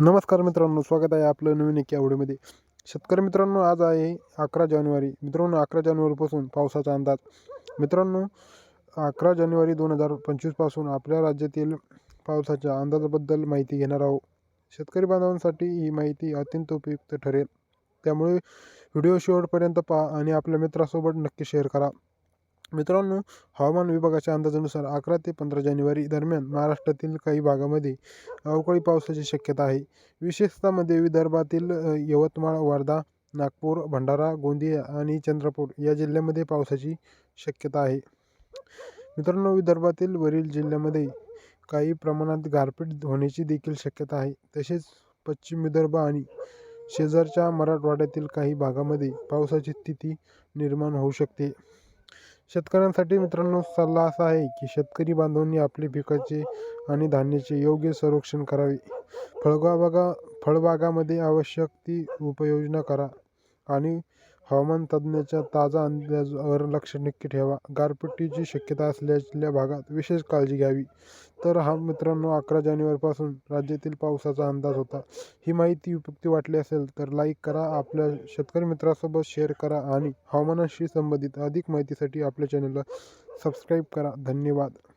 नमस्कार मित्रांनो स्वागत आहे आपलं नवीन एक आवडीमध्ये. शेतकरी मित्रांनो आज आहे अकरा जानेवारी. मित्रांनो अकरा जानेवारीपासून पावसाचा अंदाज. मित्रांनो अकरा जानेवारी दोन हजार पंचवीसपासून आपल्या राज्यातील पावसाच्या अंदाजाबद्दल माहिती घेणार आहोत. शेतकरी बांधवांसाठी ही माहिती अत्यंत उपयुक्त ठरेल. त्यामुळे व्हिडिओ शेवटपर्यंत पहा आणि आपल्या मित्रासोबत नक्की शेअर करा. मित्रांनो हवामान विभागाच्या अंदाजानुसार अकरा ते पंधरा जानेवारी दरम्यान महाराष्ट्रातील काही भागामध्ये अवकाळी पावसाची शक्यता आहे. विशेषतः मध्ये विदर्भातील यवतमाळ वर्धा नागपूर भंडारा गोंदिया आणि चंद्रपूर या जिल्ह्यामध्ये पावसाची शक्यता आहे. मित्रांनो विदर्भातील वरील जिल्ह्यामध्ये काही प्रमाणात गारपीट होण्याची देखील शक्यता आहे. तसेच पश्चिम विदर्भ आणि शेजारच्या मराठवाड्यातील काही भागामध्ये पावसाची स्थिती निर्माण होऊ शकते. शेतकऱ्यांसाठी मित्रांनो सल्ला असा आहे की शेतकरी बांधवांनी आपले पिकाचे आणि धान्याचे योग्य संरक्षण करावे. फळबागा फळबागामध्ये आवश्यक ती उपाययोजना करा आणि हवामान तज्ज्ञांच्या ताजा अंदाजावर लक्ष नक्की ठेवा. गारपिटीची शक्यता असलेल्या भागात विशेष काळजी घ्यावी. तर हा मित्रांनो अकरा जानेवारीपासून राज्यातील पावसाचा अंदाज होता. ही माहिती उपयुक्ती वाटली असेल तर लाईक करा आपल्या शेतकरी मित्रासोबत शेअर करा आणि हवामानाशी संबंधित अधिक माहितीसाठी आपल्या चॅनलला सबस्क्राईब करा. धन्यवाद.